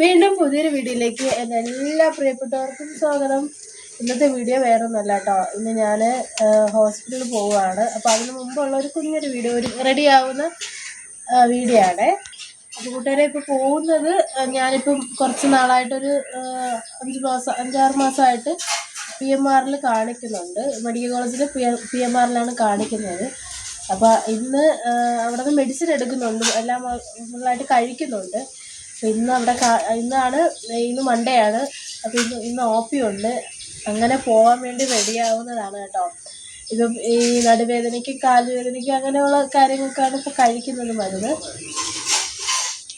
വീണ്ടും പുതിയൊരു വീഡിയോയിലേക്ക് എന്റെ എല്ലാ പ്രിയപ്പെട്ടവർക്കും സ്വാഗതം. ഇന്നത്തെ വീഡിയോ വേറെ ഒന്നല്ല കേട്ടോ. ഇന്ന് ഞാൻ ഹോസ്പിറ്റലിൽ പോവുകയാണ്. അപ്പോൾ അതിന് മുമ്പുള്ള ഒരു കുഞ്ഞൊരു വീഡിയോ ഒരു റെഡി ആവുന്ന വീഡിയോ ആണ്. അപ്പോൾ കൂട്ടുകാരെ ഇപ്പോൾ പോകുന്നത് ഞാനിപ്പം കുറച്ച് നാളായിട്ടൊരു അഞ്ച് മാസം അഞ്ചാറ് മാസമായിട്ട് പി എം ആറിൽ കാണിക്കുന്നുണ്ട്. മെഡിക്കൽ കോളേജിൽ പി പി എം ആറിലാണ് കാണിക്കുന്നത്. അപ്പോൾ ഇന്ന് അവിടെ നിന്ന് മെഡിസിൻ എടുക്കുന്നുണ്ട്. എല്ലാം ഫുള്ളായിട്ട് കഴിക്കുന്നുണ്ട്. ഇന്ന് അവിടെ ഇന്നാണ് ഇന്ന് മൺഡേ ആണ് അപ്പോൾ ഇന്ന് ഇന്ന് ഓപ്പി ഉണ്ട് അങ്ങനെ പോകാൻ വേണ്ടി റെഡിയാവുന്നതാണ് കേട്ടോ. ഇപ്പം ഈ നടുവേദനയ്ക്കും കാലുവേദനയ്ക്കും അങ്ങനെയുള്ള കാര്യങ്ങൾക്കാണ് ഇപ്പോൾ കഴിക്കുന്നത് മരുന്ന്.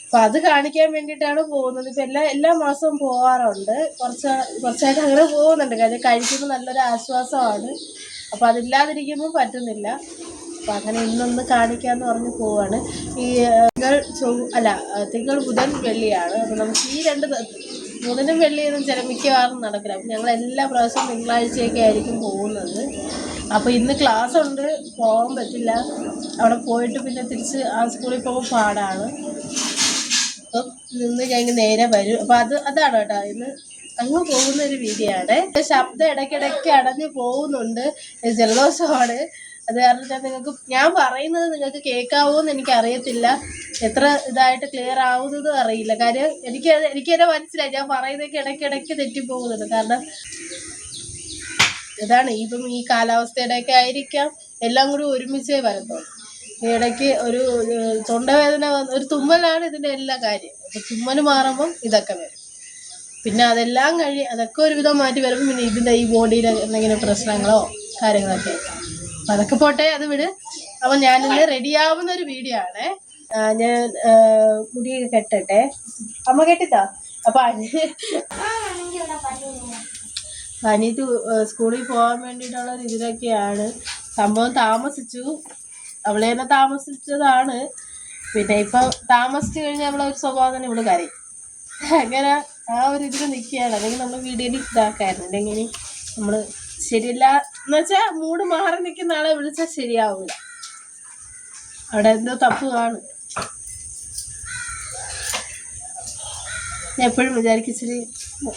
അപ്പം അത് കാണിക്കാൻ വേണ്ടിയിട്ടാണ് പോകുന്നത്. ഇപ്പം എല്ലാ എല്ലാ മാസവും പോകാറുണ്ട് കുറച്ച് കുറച്ചായിട്ട് അങ്ങനെ പോകുന്നുണ്ട്. കാര്യം കഴിക്കുമ്പോൾ നല്ലൊരു ആശ്വാസമാണ്. അപ്പോൾ അതില്ലാതിരിക്കുമ്പോൾ പറ്റുന്നില്ല. അപ്പം അങ്ങനെ ഇന്നൊന്ന് കാണിക്കാമെന്ന് പറഞ്ഞ് പോവാണ്. ഈ തിങ്കൾ ചൊവ് അല്ല തിങ്കൾ ബുധൻ വെള്ളിയാണ്. അപ്പം നമുക്ക് ഈ രണ്ട് ബുധനും വെള്ളിയൊന്നും ചില മിക്കവാറും നടക്കില്ല. അപ്പം ഞങ്ങൾ എല്ലാ പ്രാവശ്യവും തിങ്കളാഴ്ചയൊക്കെ ആയിരിക്കും പോകുന്നത്. അപ്പോൾ ഇന്ന് ക്ലാസ് ഉണ്ട് പോകാൻ പറ്റില്ല. അവിടെ പോയിട്ട് പിന്നെ തിരിച്ച് ആ സ്കൂളിൽ പോകുമ്പോൾ പാടാണ്. അപ്പം നിന്ന് ഞങ്ങൾ നേരെ വരും. അപ്പം അത് അതാണ് കേട്ടോ. ഇന്ന് അങ്ങ് പോകുന്ന ഒരു വീഡിയോ ആണ്. ശബ്ദം ഇടയ്ക്കിടയ്ക്ക് അടഞ്ഞു പോകുന്നുണ്ട്. ജലദോഷമാണ്. അത് കാരണം നിങ്ങൾക്ക് ഞാൻ പറയുന്നത് നിങ്ങൾക്ക് കേൾക്കാവോ എന്ന് എനിക്ക് അറിയത്തില്ല എത്ര ഇതായിട്ട് ക്ലിയർ ആവുന്നതും അറിയില്ല. കാര്യം എനിക്ക് എനിക്ക് തന്നെ മനസ്സിലായി. ഞാൻ പറയുന്നതൊക്കെ ഇടയ്ക്കിടയ്ക്ക് തെറ്റിപ്പോകുന്നുണ്ട്. കാരണം ഇതാണ് ഇപ്പം ഈ കാലാവസ്ഥയുടെയൊക്കെ ആയിരിക്കാം. എല്ലാം കൂടി ഒരുമിച്ചേ ഈ ഇടയ്ക്ക് ഒരു തൊണ്ടവേദന ഒരു തുമ്മലാണ് ഇതിന്റെ എല്ലാ കാര്യം. അപ്പം തുമ്മൽ മാറുമ്പം ഇതൊക്കെ വരും. പിന്നെ അതെല്ലാം കഴി അതൊക്കെ ഒരുവിധം മാറ്റി വരുമ്പോൾ പിന്നെ ഇതിന്റെ ഈ ബോഡിയിൽ എന്തെങ്കിലും പ്രശ്നങ്ങളോ കാര്യങ്ങളൊക്കെ. അതൊക്കെ പോട്ടെ അത് വിട്. അപ്പൊ ഞാനിന്ന് റെഡിയാവുന്ന ഒരു വീഡിയോ ആണ്. ഞാൻ മുടിയൊക്കെ കെട്ടട്ടെ. അമ്മ കെട്ടിത്താ? അപ്പൊ അനി അനിയത്ത് സ്കൂളിൽ പോകാൻ വേണ്ടിട്ടുള്ള ഒരു ഇതിലൊക്കെയാണ്. സംഭവം താമസിച്ചു. അവളെ തന്നെ താമസിച്ചതാണ്. പിന്നെ ഇപ്പൊ താമസിച്ചു കഴിഞ്ഞാൽ അവളെ ഒരു സ്വഭാവം തന്നെ ഇവൾ കരയും. അങ്ങനെ ആ ഒരു ഇതിൽ നിൽക്കുകയാണ് അല്ലെങ്കിൽ നമ്മൾ വീഡിയോയിൽ ഇതാക്കായിരുന്നു. അല്ലെങ്കിൽ നമ്മൾ ശരിയല്ല എന്ന് മൂട് മാറി നിൽക്കുന്ന ആളെ വിളിച്ചാൽ ശരിയാവില്ല അവിടെ എന്തോ തപ്പ് കാണും. ഞാൻ എപ്പോഴും വിചാരിക്കിച്ചിരി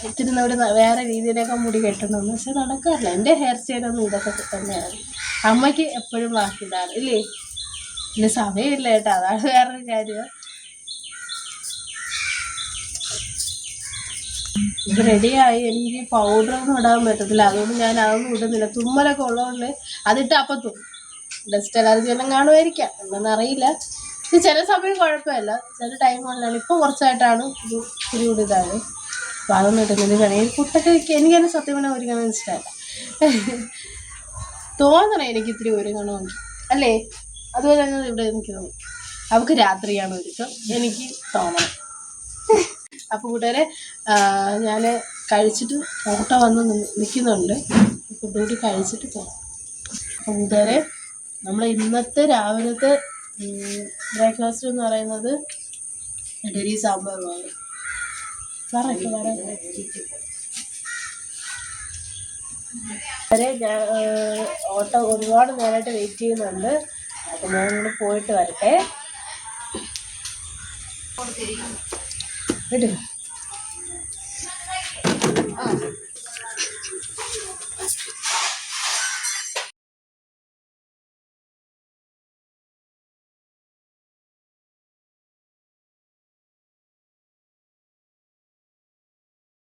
ഇത്തിരി വേറെ രീതിയിലൊക്കെ മുടി കെട്ടണമെന്ന്. പക്ഷെ നടക്കാറില്ല. എന്റെ ഹെയർ സ്റ്റൈലൊന്നും ഇതൊക്കെ തന്നെയാണ്. അമ്മയ്ക്ക് എപ്പോഴും ബാക്കിയിടാണ് ഇല്ലേ? പിന്നെ സമയമില്ല കേട്ടോ. അതാണ് വേറൊരു കാര്യം. ഇത് റെഡിയായി എനിക്ക് പൗഡറൊന്നും ഇടാൻ പറ്റത്തില്ല. അതുകൊണ്ട് ഞാൻ അതൊന്നും ഇടുന്നില്ല. തുമ്മലൊക്കെ ഉള്ളതുകൊണ്ട് അതിട്ട് അപ്പം ഡസ്റ്റ് അലർജി എല്ലാം കാണുമായിരിക്കാം. അറിയില്ല. ഇത് ചില സമയം കുഴപ്പമില്ല. ചില ടൈമുകളിലാണ് ഇപ്പോൾ കുറച്ചായിട്ടാണ് ഇത് കൂടി ഇതാണ് അപ്പം അതൊന്നും ഇടുന്നില്ല. വേണമെങ്കിൽ പുട്ടൊക്കെ എനിക്ക് തന്നെ സത്യം പറഞ്ഞാൽ ഒരുങ്ങണം ഇഷ്ടമല്ല. തോന്നണം എനിക്ക് ഇത്തിരി ഒരുങ്ങണമെങ്കിൽ അല്ലേ? അതുപോലെ തന്നെ ഇവിടെ എനിക്ക് തോന്നി. അവൾക്ക് രാത്രിയാണ് ഒരുക്കം. എനിക്ക് തോന്നണം. അപ്പോൾ കൂട്ടുകാരെ ഞാൻ കഴിച്ചിട്ട് ഓട്ടോ വന്ന് നിൽക്കുന്നുണ്ട് ഫുഡ് കൂടി കഴിച്ചിട്ട് പോകാം അപ്പോൾ കൂട്ടുകാരെ നമ്മൾ ഇന്നത്തെ രാവിലത്തെ ബ്രേക്ക്ഫാസ്റ്റ് എന്ന് പറയുന്നത് ഇഡലി സാമ്പാറുമാണ് പറയൊക്കെ വരെ ഞാൻ ഓട്ടോ ഒരുപാട് നേരമായിട്ട് വെയിറ്റ് ചെയ്യുന്നുണ്ട്. അപ്പം ഞാൻ ഇങ്ങോട്ട് പോയിട്ട് വരട്ടെ. बैठो